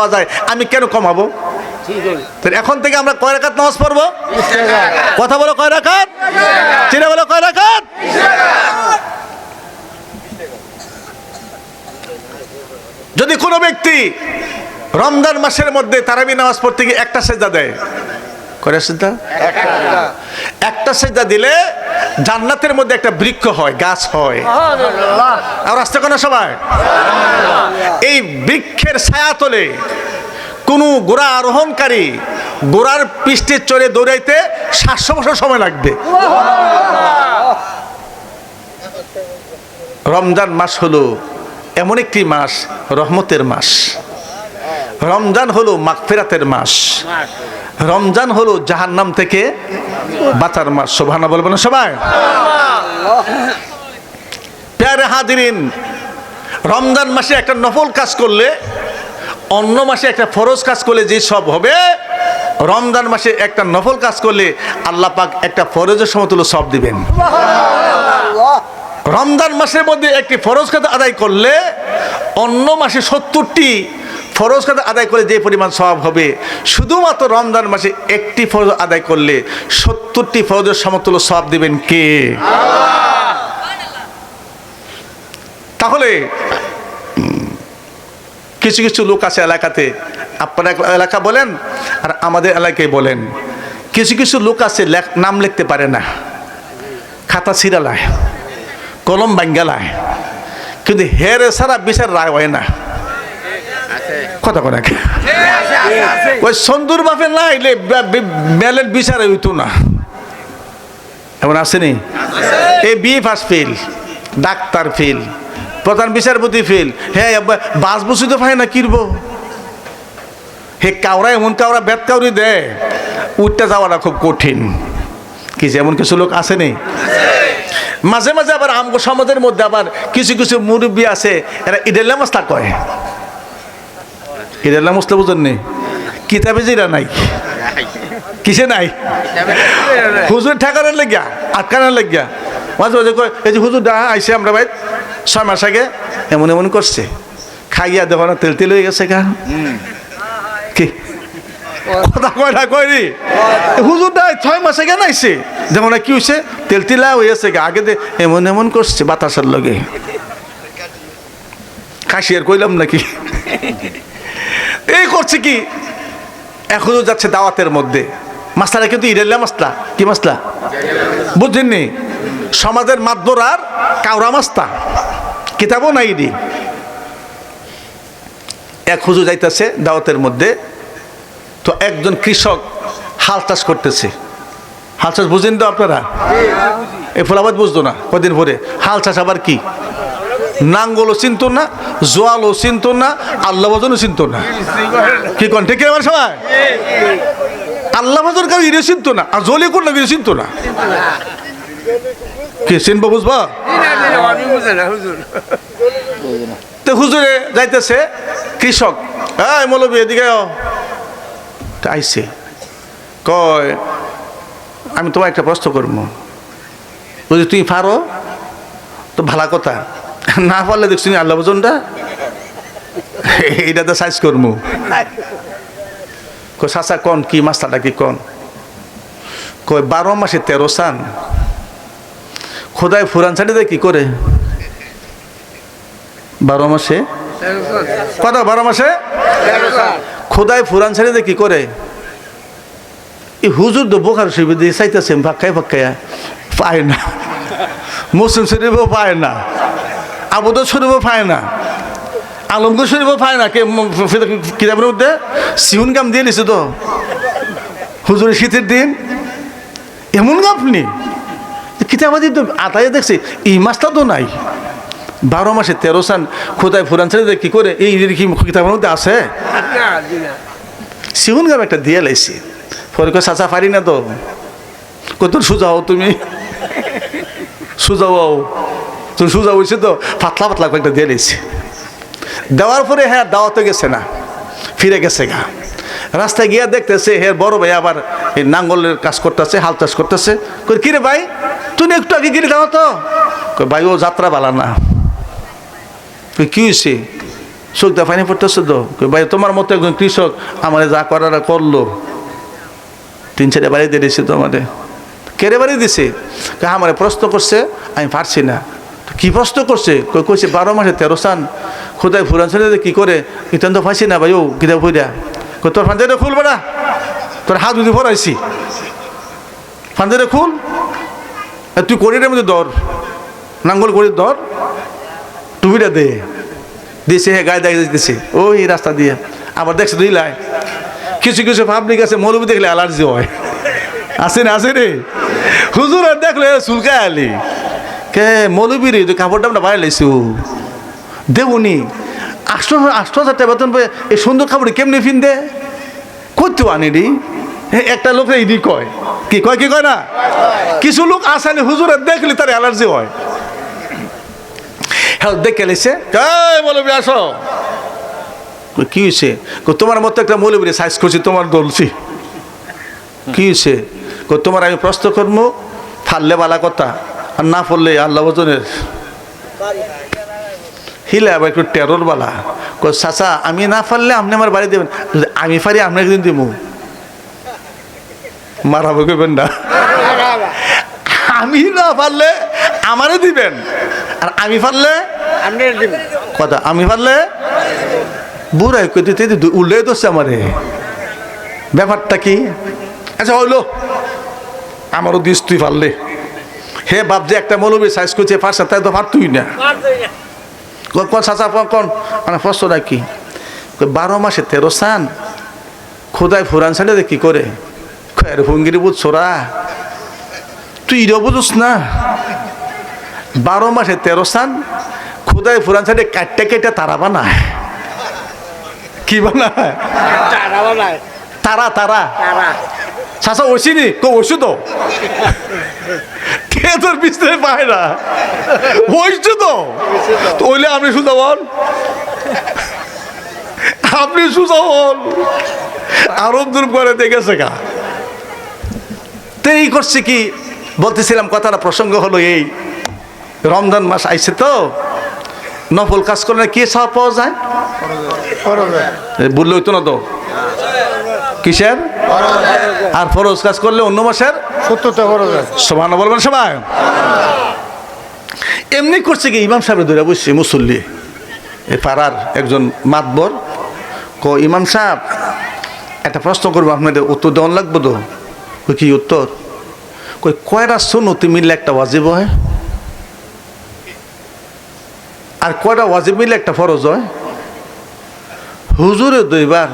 পাওয়া যায়, আমি কেন কমাবো? এখন থেকে আমরা কয় রাখাত নামাজ পড়ব? কথা বলো কয় রাখাত চিনে বলো কয় রাখাত যদি কোনো ব্যক্তি রমজান মাসের মধ্যে তারাবি নামাজ পড়তে গিয়ে একটা সেজা দেয় করে সেজদা একটা সেজদা দিলে জান্নাতের মধ্যে একটা বৃক্ষ হয় গাছ হয়। আর আসতে কোনো সবাই? এই বৃক্ষের ছায়া তোলে কোনো গোড়া আরোহণকারী গোড়ার পৃষ্ঠে চড়ে দৌড়াইতে সাতশো বছর সময় লাগবে। রমজান মাস হলো এমন একটি মাস রহমতের মাস। রমজান হলো মাগফিরাতের মাস। রমজান হলো জাহান্নাম থেকে বাঁচার মাস। শোভানা বলব না সবাই? প্যারে হাজিরিন রমজান মাসে একটা নফল কাজ করলে অন্য মাসে একটা ফরজ কাজ করলে যে সব হবে রমজান মাসে একটা নফল কাজ করলে আল্লাহ পাক একটা ফরজের সমতুল্য সব দিবেন। রমজান মাসের মধ্যে একটি ফরজ কাজ আদায় করলে অন্য মাসে সত্তরটি ফরজ কাজ আদায় করলে যে পরিমাণ স্বভাব হবে, শুধুমাত্র রমজান মাসে একটি ফরজ আদায় করলে সত্তরটি ফরজের সমতুল্য সব দিবেন কে? তাহলে কিছু কিছু লোক আছে এলাকাতে, আপনার এলাকা বলেন আর আমাদের এলাকায় বলেন, কিছু কিছু লোক আছে নাম লিখতে পারে না। খাতা ছিঁড়ালায় কলম বাঙ্গালায় কিন্তু হেরে সারা বিচার রায় হয় না। কথা কথা ওই সন্দুর বাপে না এলে মেলের বিচারে হইতো না। এমন আসেনি এই BA pass fail, doctor fail, প্রধান বিচারপতি ফেল। হ্যাঁ বাস বসি তো পাই না কিনব হে কাউরা এমন কাউরা বেত কাউরি দেয় উঠতে যাওয়াটা খুব কঠিন। কি যে এমন কিছু লোক আসেনি মাঝে মাঝে আবার আমগো সমাজের মধ্যে আবার কিছু কিছু মুরব্বী আছে, এরা ইডেল্লা মশলা কয়। ইডেল্লা মশলা বুঝেন নি? কিতাবে জিরা নাই। কিসে নাই? হুজুর ঠেকানোর লেগিয়া, আটকানোর লেগিয়া। মাঝে মাঝে কয়, এই যে হুজুর ডা আইসে আমরা ভাই, ছয় মাস আগে এমন এমন করছে। খাইয়া দেখো না তেল তেল হয়ে গেছে গা। কি? কথা কয় না কয় হুজুর দা ছয় মাস আগে নাইছে। দেখো না কি হয়েছে তেল তিলা হয়েছে গা। আগে দে, এমন এমন করছে বাতাসের লগে। আর কইলাম নাকি? এই করছে কি? এখনও যাচ্ছে দাওয়াতের মধ্যে। মাসলাটা কিন্তু ইরেল্লা মাসলা। কি মাসলা? বুঝছেননি সমাজের মাদ্দরার কাউরা মাস্তা। কিতাবও নাই দি এক হুজু যাইতেছে দাওয়াতের মধ্যে। তো একজন কৃষক হাল চাষ করতেছে। হাল চাষ বুঝেন তো আপনারা? এই ফলাবাদ বুঝতো না কদিন পরে। হাল চাষ আবার কি? নাঙ্গলও চিনত না, জোয়ালও চিনত না, আল্লাহ ভজনও চিনত না। কি কন, ঠিক আমার সবাই? আল্লাহ ভজন কারও ইরে চিনত না, আর জলি কোন লাগে চিনত না। কি, চিনবো বুঝবা? তো হুজুরে যাইতেছে, কৃষক হ্যাঁ মৌলবী, এদিকে আইসে কয়, আমি তোমার একটা প্রশ্ন করব। বুঝি তুমি পারো, তো ভালা কথা। না পারলে দেখছি আল্লাহ ভজনটা এইটা তো সাইজ কই চাচা, কন? কি মাস্টারটা কি কন? কই বারো মাসে তেরো সান খোদায় ফুরান ছাড়ি কি করে? বারো মাসে? কত, বারো মাসে? খোদায় ফুরান ছাড়ি কি করে? এই হুজুর তো বোখার শরীফ দিয়ে চাইতেছে ফাক্কায় ফাক্কায় পায় না। মুসলিম শরীফও পায় না। আবুদ শরীফও পায় না। আলমগীর শরীফও পায় না। কে কিতাবের মধ্যে সিহুন গাম দিয়ে নিছে তো। হুজুরের শীতের দিন। এমন গাপনি কিতাবাদি তো আতায় দেখছি, এই মাসটা তো নাই। বারো মাসে তেরো সান খোদায় ফুরান ছেড়ে কি করে? এই কি কিতাবের মধ্যে আছে। সিহুন গাম একটা দিয়ে লাইছি। পরে কয়, চাচা, পারি না তো। কত সোজা হও তুমি। সোজা হও তুমি সোজা হয়েছে তো পাতলা পাতলা কয়েকটা দিয়ে লাইছি দেওয়ার পরে হ্যাঁ দাওয়াতে গেছে না ফিরে গেছে গা। রাস্তায় গিয়া দেখতেছে হে বড় ভাই আবার এই নাঙ্গলের কাজ করতেছে হাল চাষ করতেছে। কই কিরে ভাই তুমি একটু আগে গিয়ে দাও তো। ভাই ও যাত্রা বালা না। কই কি হয়েছে চোখ দা পানি পড়তেছে তো। কই, ভাই তোমার মতো একজন কৃষক আমার যা করার করল। তিন চারটে বাড়ি দিয়ে দিয়েছে তো আমাদের কেড়ে বাড়ি দিছে? আমারে প্রশ্ন করছে আমি পারছি না। তো কি প্রশ্ন করছে? কই কইছে, বারো মাসে তেরো সান খোদায় ফুরান ছেলে কি করে? ইতান তো ফাঁসি না ভাই, ও কিতা ফুইরা। তোর ফান্দাইটা খুলবে না তোর হাত যদি ভরাইছি। ফান্দাইটা খুল তুই করিটার মধ্যে ধর। নাঙ্গল করে ধর। টুপিটা দে। দিছে হে, গায়ে দেখে দিছে। ওই রাস্তা দিয়ে। আবার দেখছে দুই লাই কিছু কিছু পাবলিক আছে, মৌলবি দেখলে অ্যালার্জি হয়। আছে না, আছে রে? হুজুর দেখলে চুলকায় আলি। কে মৌলবি রে তুই কাপড় টাপটা বাইরে লাইছু? দেবনি আষ্ট আষ্ট হাজার টাকা বেতন পেয়ে এই সুন্দর কাপড় কেমনি ফিন দে করতে আনি রে একটা লোক ইডি কয়। কি কয় কি কয় না? কিছু লোক আসানি হুজুরের দেখলে তার অ্যালার্জি হয়। হ্যাঁ দেখে লেছে মৌলবি, আসো। কি হয়েছে তোমার মতো একটা মৌলবী সাইজ করছি, তোমার দলছি। কি হয়েছে তোমার আমি প্রশ্ন করব ফাললে বালা কথা। আর না পড়লে আল্লাহ ওজনের হিলে আবার একটু টেরর বালা। চাচা আমি না পারলে আপনি আমার বাড়ি দেবেন। আমি পারি আপনি একদিন দিব মারাবো করবেন না আমি না পারলে আমারে দিবেন। আর আমি পারলে কথা আমি পারলে বুড়াই কই দিতে উল্লেখ দোষে আমারে। ব্যাপারটা কি? আচ্ছা হইল। আমারও দিস তুই পারলে। হে বাপ যে একটা মৌলবী সাইজ করছে পারছে তাই তো পারতুই না। কোন কোন চাচা কোন মানে প্রশ্নটা কি বারো মাসে তেরো সান? খোদায় ফুরান সালে কি করে? খয়ের ভঙ্গির বুঝ ছোড়া তুই ইরো বুঝুস না? বারো মাসে তেরো সান খোদায় ফুরান সাইডে কাটতে কেটে তারা বানায়। কি বানায়? তারা বানায়। তারা তারা। চাচা ওইসিনি কো তো কে তোর পিছনে পায় না? ওইসু তো। ওইলে আপনি শুধু বল আপনি শুধু বল আরব দূর করে দেখেছে গা। তো এই করছে কি? বলতেছিলাম কথাটা প্রসঙ্গ হলো এই। রমজান মাস আইছে তো। নফল কাজ করলে কি সাপ পাওয়া যায়? এ, তো না তো। কিসের? আর ফরজ কাজ করলে অন্য মাসের? সত্তরটা আছে। সমান বলবেন সবাই। এমনি করছে কি? ইমাম সাহেব ধরে বসছে মুসল্লি। এ পাড়ার একজন মাতবর। ক ইমাম সাহেব একটা প্রশ্ন করব আপনাদের উত্তর দেওয়ান লাগবো তো? কই, কি উত্তর? কই কয়টা সুন্নতি মিললে একটা ওয়াজিব হয়? আর কয়টা ওয়াজিব মিললে একটা ফরজ হয়? হুজুরে দুইবার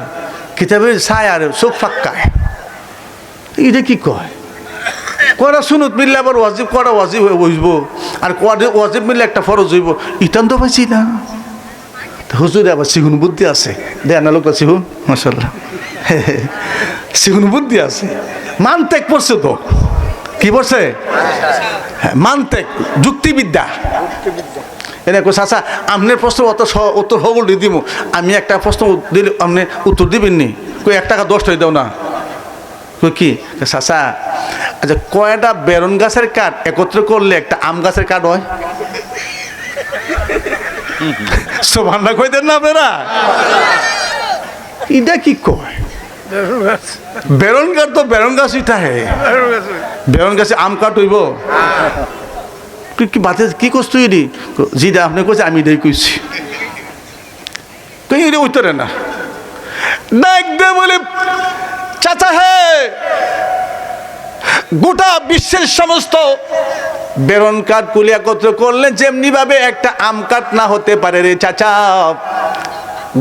কিতাবে ছায় আর চোখ ফাক্কায়। এটা কি কয়? কয়টা সুনত মিললে আবার ওয়াজিব, কয়টা ওয়াজিব হয়ে বসবো? আর ওয়াজিব মিললে একটা ফরজ হইব? ইটান তো পাইছি না। হুজুরে আবার সিগুন বুদ্ধি আছে। দেয় না লোকটা সিগুন? মাসাল্লাহ সিগুন বুদ্ধি আছে। মানতেক পড়ছে তো। কি পড়ছে? হ্যাঁ মানতেক, যুক্তিবিদ্যা। এনে কো চাচা আপনার প্রশ্ন অত উত্তর হবল দিব আমি একটা প্রশ্ন দিলে আপনি উত্তর দিবেন নি কই এক টাকা দশ টাকা দাও না। কই কি? চাচা আচ্ছা কয়টা বেরন গাছের কাঠ একত্র করলে একটা আম গাছের কাঠ হয়? সোভান্না কই দেন না আপনারা এটা কি কয়? বেরন গাছ। তো বেরন গাছ ইটা হে বেরন গাছে আম কাঠ হইব? কি বাতে কি করছ তুই এটি জি দা আপনি কইছে, আমি এটাই কইছি। তুই এটা উত্তরে না। ডাক দে বলে, চাচা হে, গোটা বিশ্বের সমস্ত বেরন কাঠ কুলি একত্র করলে যেমনি ভাবে একটা আম কাঠ না হতে পারে রে চাচা।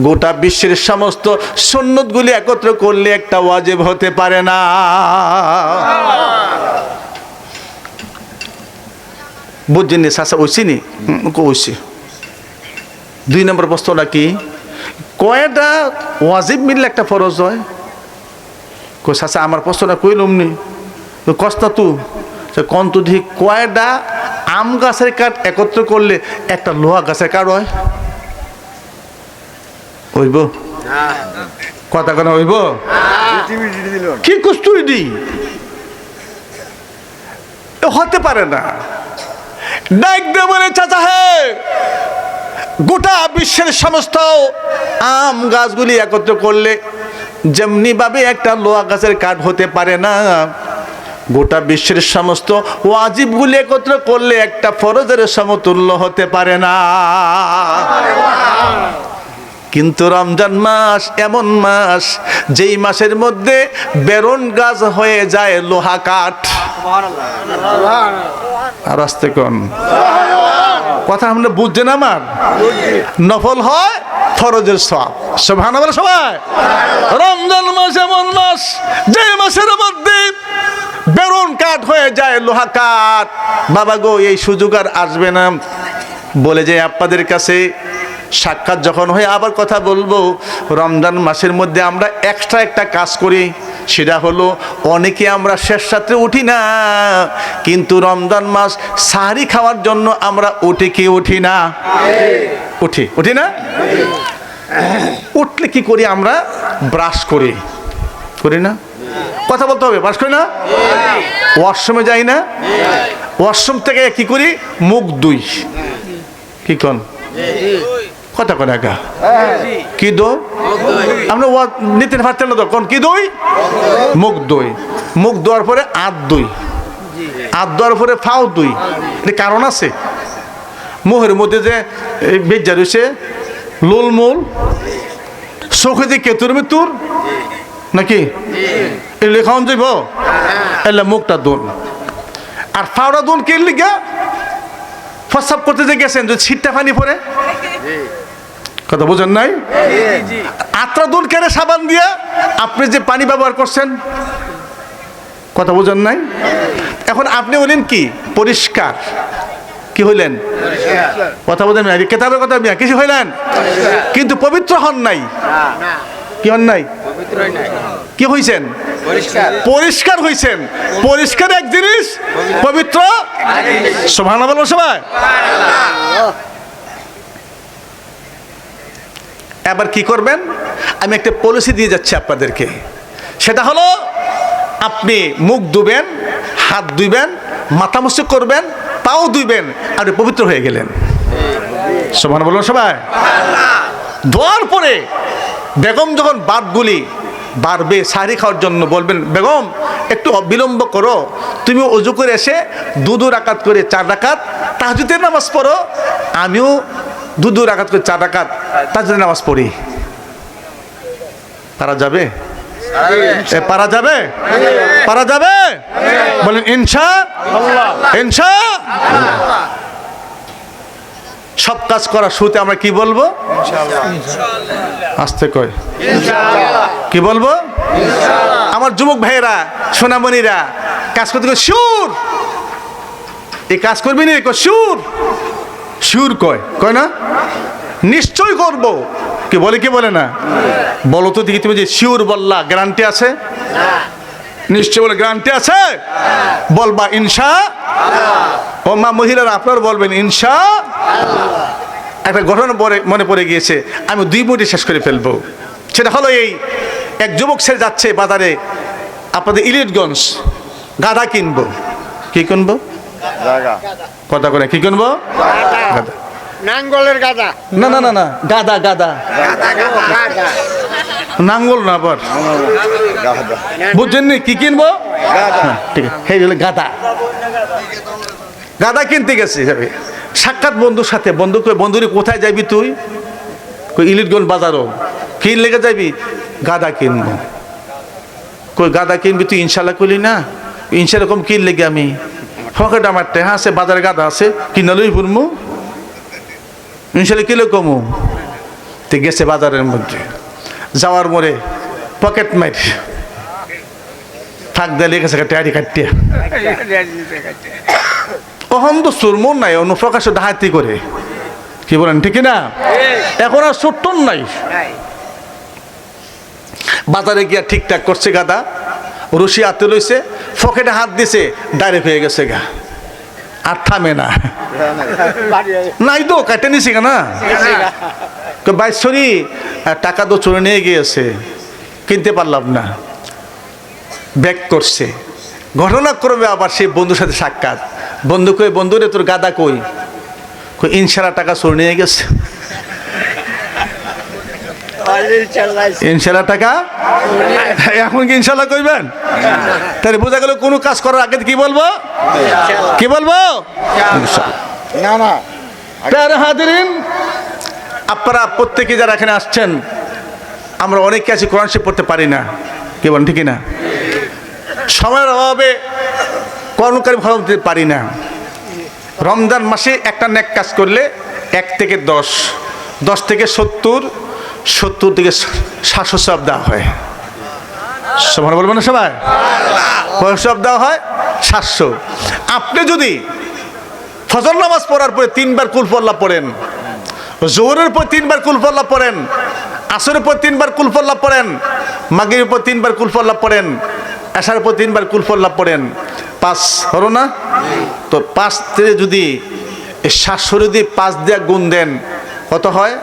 গোটা বিশ্বের সমস্ত সন্ন্যতগুলি একত্র করলে একটা ওয়াজেব হতে পারে না। বুঝছেন চাচা ওইসিনি ওইসি দুই নম্বর প্রশ্নটা কি? কয়টা ওয়াজিব মিললে একটা ফরজ হয়? কো চাচা আমার প্রশ্নটা কইলুম নি? কষ্ট তু। কন তু দেখি, কয়টা আম গাছের কাঠ একত্র করলে একটা লোহা গাছের কাঠ হয়? হইব? কথা কেন হইব? কি কষ্টই দি? হতে পারে না। ডাক দে বলে চাচা হে। গোটা বিশ্বের সমস্ত আম গাছগুলি একত্র করলে যেমনিভাবে একটা লোহা গাছের কাঠ হতে পারে না, গোটা বিশ্বের সমস্ত ওয়াজিবগুলি একত্র করলে একটা ফরজের সমতুল্য হতে পারে না। কিন্তু রমজান মাস এমন মাস যেই মাসের মধ্যে বেরন গাছ হয়ে যায় লোহা কাঠ। আর আসতে কোন। কথা আমরা বুঝছেন আমার? নফল হয়, ফরজের সব সভান বলে সবাই। রমজান মাস এমন মাস, যে মাসের মধ্যে বেরুন কাঠ হয়ে যায়, লোহা কাঠ। বাবা গো, এই সুযোগ আর আসবে না। বলে যে আপনাদের কাছে সাক্ষাৎ যখন হয়ে আবার কথা বলব, রমজান মাসের মধ্যে আমরা এক্সট্রা একটা কাজ করি। সেটা হলো, অনেকে আমরা শেষ রাত্রে উঠি না, কিন্তু রমজান মাস সাহারি খাওয়ার জন্য আমরা উঠে কি উঠি না? উঠি উঠি না? উঠলে কি করি আমরা? ব্রাশ করি। করি না? কথা বলতে হবে, ব্রাশ করি না? ওয়াশরুমে যাই না? ওয়াশরুম থেকে কি করি? মুখ দুই কি কন? কথা কন একা? কি দো আমরা ওয়া নিতে পারতেন না তো কোন কি দই? মুখ দই। মুখ দেওয়ার পরে আত দুই। আত দেওয়ার পরে ফাও দুই। এটা কারণ আছে? মুহের মধ্যে যে এই বেজ্জা রয়েছে লোল মূল চোখে যে কেতুর মৃত্যুর নাকি? এলে খাওয়ান যাইব এলে মুখটা দোন আর ফাওড়া দোন কে লিগা? প্রস্রাব করতে যে গেছেন যদি ছিটটা পানি পরে? কথা বোঝেন নাই? আত্রা দুল কেড়ে সাবান দিয়ে আপনি যে পানি ব্যবহার করছেন কথা বোঝেন নাই? এখন আপনি হলেন কি? পরিষ্কার। কি হইলেন? কথা বোঝেন নাই? কেতাবের কথা মিয়া কিছু হইলেন? কিন্তু পবিত্র হন নাই? কি হন নাই? কি হইছেন? পরিষ্কার। হইছেন। পরিষ্কার এক জিনিস পবিত্র। বলব সবাই। এবার কি করবেন? আমি একটা পলিসি দিয়ে যাচ্ছি আপনাদেরকে। সেটা হলো, আপনি মুখ ধুবেন, হাত ধুইবেন, মাথা মুসুক করবেন, পাও ধুইবেন আর পবিত্র হয়ে গেলেন। সমান বলুন সবাই। ধোয়ার পরে বেগম যখন বাদগুলি বাড়বে সারি খাওয়ার জন্য বলবেন, বেগম, একটু অবিলম্ব করো। তুমি অজু করে এসে দু দু রাকাত করে চার রাকাত তাহাজুদের নামাজ পড়ো। আমিও দু দু রাকাত করে চার রাকাত তাহাজুদের নামাজ পড়ি। পারা যাবে? পারা যাবে? পারা যাবে? বলেন, ইনশা ইনশা। সব কাজ করা শুরুতে আমরা কি বলব? আসতে কয়। কি বলব? আমার যুবক ভাইয়েরা, সোনামণিরা, কাজ করতে সুর এই কাজ করবি না? সুর সুর কয়। কয় না? নিশ্চয় করব। কি বলে কি বলে না? বলো তো দেখি তুমি যে শিওর বললা, গ্যারান্টি আছে? নিশ্চয় বলে গ্যারান্টি আছে? বলবা, ইনশা ও মা মহিলারা, আপনার বলবেন, ইনশা একটা ঘটনা পরে মনে পড়ে গিয়েছে, আমি দুই মিনিটে শেষ করে ফেলব। সেটা হলো এই, এক যুবক ছেলে যাচ্ছে বাজারে, আপনাদের ইলিটগঞ্জ গাধা কিনবো। কি কিনবো? কথা করে কি কিনবো? নাঙ্গলের গাদা। না না না না গাদা গাদা। নাঙ্গল না আবার। বুঝছেন কি কিনবো? হ্যাঁ, ঠিক আছে। গাদা। গাদা কিনতে গেছে যাবে সাক্ষাৎ বন্ধুর সাথে। বন্ধু কই বন্ধুরে কোথায় যাবি তুই? কই ইলিটগঞ্জ বাজারও। কি লেগে যাবি? গাদা কিনবো। কই গাদা কিনবি তুই? ইনশাল্লাহ করলি না। ইনশাল্লাহ কম কিন লেগে আমি? ফকেট আমার টেহা আছে, বাজারে গাদা আছে কিনালই ফুরমু। ইনশাল্লাহ কিলো কমু। তে গেছে বাজারের মধ্যে। যাওয়ার মোড়ে পকেট মাইর। থাক দিয়ে লেগেছে ট্যারি কাটিয়া কখন তো সুরমুন নাই অন্য প্রকাশ ডাহাতি করে। কি বলেন, ঠিক না? এখন আর সুট্টন নাই। বাজারে গিয়া ঠিকঠাক করছে গাদা রশি হাতে লইছে ফকেটে হাত দিছে ডাইরেক্ট হয়ে গেছে গা। আর থামে না। নাই তো, কাটে নিছি না। বাইশ্বরী টাকা তো চলে নিয়ে গিয়েছে, কিনতে পারলাম না। ব্যাক করছে। ঘটনাক্রমে আবার সেই বন্ধুর সাথে সাক্ষাৎ। বন্ধু কই বন্ধু রে, তোর গাদা কই? কই ইনশাল্লাহ টাকা চলে নিয়ে গেছে। ইনশাল্লাহ টাকা? এখন কি ইনশাল্লাহ কইবেন? তাহলে বোঝা গেল কোনো কাজ করার আগে কি বলব? কি বলব? না না। হাজিরিন আপনারা প্রত্যেকে যারা এখানে আসছেন আমরা অনেকে আছি কোরআন শিব পড়তে পারি না। কি বলেন ঠিকই না? সময়ের অভাবে কর্মকারী ভালো দিতে পারি না। রমজান মাসে একটা নেক কাজ করলে এক থেকে দশ দশ থেকে সত্তর সত্তর থেকে সাতশো দেওয়া হয়। সবার বলবেন না সবাই? কয় সব দেওয়া হয়? সাতশো। আপনি যদি ফজর নামাজ পড়ার পরে তিনবার কুলফল্লা পড়েন, জোহরের পর তিনবার কুলফল্লা পড়েন, আসরের পর তিনবার কুলফল্লা পড়েন মাগির পর তিনবার কুলফল্লা পড়েন আসার পর তিনবার কুলফল্লা পড়েন, পাঁচ হলো না? তো পাঁচ থেকে যদি সাতশো যদি পাঁচ দিয়ে গুণ দেন, কত হয়?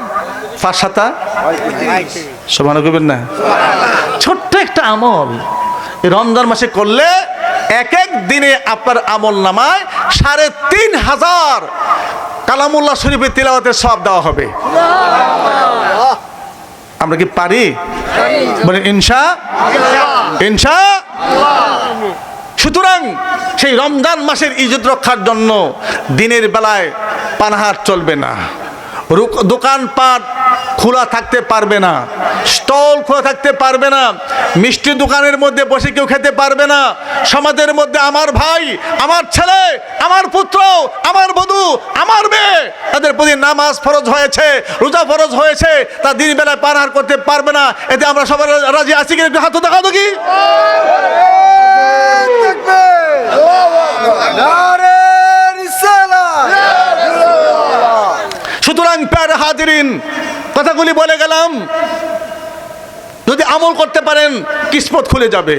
সমান করবেন না। ছোট্ট একটা আমল। রমজান মাসে করলে এক এক দিনে আপনার আমল নামায় সাড়ে তিন হাজার কালামুল্লাহ শরীফের তিলাওয়াতের সব দেওয়া হবে। আমরা কি পারি? বলে ইনশা ইনশা। সুতরাং সেই রমজান মাসের ইজত রক্ষার জন্য দিনের বেলায় পানাহার চলবে না। দোকানপাট খোলা থাকতে পারবে না। স্টল খোলা থাকতে পারবে না। মিষ্টি দোকানের মধ্যে বসে কেউ খেতে পারবে না। সমাজের মধ্যে আমার ভাই আমার ছেলে আমার পুত্র আমার বধু আমার মেয়ে তাদের প্রতি নামাজ ফরজ হয়েছে রোজা ফরজ হয়েছে তা দিন বেলায় করতে পারবে না। এতে আমরা সবাই রাজি আছি কি একটু হাত দেখা। দেখি সুতরাং প্যার হাজিরিন কথাগুলি বলে গেলাম। যদি আমল করতে পারেন কিসমত খুলে যাবে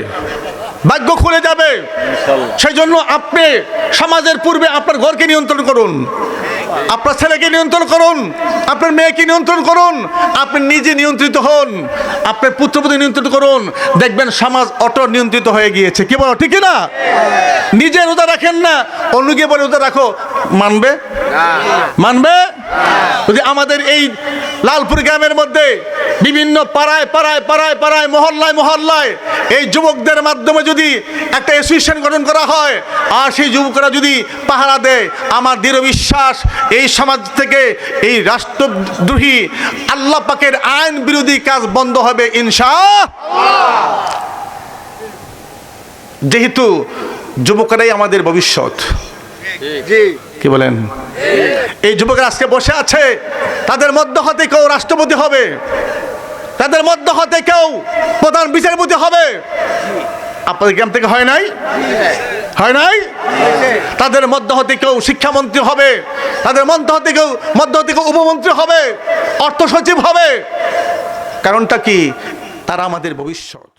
ভাগ্য খুলে যাবে। সেই জন্য আপনি সমাজের পূর্বে আপনার ঘরকে নিয়ন্ত্রণ করুন আপনার ছেলেকে নিয়ন্ত্রণ করুন আপনার মেয়েকে নিয়ন্ত্রণ করুন আপনি নিজে নিয়ন্ত্রিত হন আপনার পুত্রপতি নিয়ন্ত্রিত করুন। দেখবেন সমাজ অটো নিয়ন্ত্রিত হয়ে গিয়েছে। কি বলো ঠিক না? নিজে রোজা রাখেন না অন্যকে বলে রোজা রাখো। মানবে? মানবে? যদি আমাদের এই লালপুর গ্রামের মধ্যে বিভিন্ন পাড়ায় পাড়ায় পাড়ায় পাড়ায়, মহল্লায় মহল্লায় এই যুবকদের মাধ্যমে যদি একটা অ্যাসোসিয়েশন গঠন করা হয়, আর সেই যুবকরা যদি পাহারা দেয়, আমার দৃঢ় বিশ্বাস এই সমাজ থেকে এই রাষ্ট্রদ্রোহী আল্লাহ পাকের আইন বিরোধী কাজ বন্ধ হবে ইনশা যেহেতু যুবকরাই আমাদের ভবিষ্যৎ কি বলেন? এই যুবকরা আজকে বসে আছে। তাদের মধ্য হতে কেউ রাষ্ট্রপতি হবে। তাদের মধ্য হতে কেউ প্রধান বিচারপতি হবে। আপনাদের গ্রাম থেকে হয় নাই? হয় নাই? তাদের মধ্য হতে কেউ শিক্ষামন্ত্রী হবে। তাদের মধ্য হতে কেউ, মধ্য হতে কেউ উপমন্ত্রী হবে। অর্থ সচিব হবে। কারণটা কি? তারা আমাদের ভবিষ্যৎ।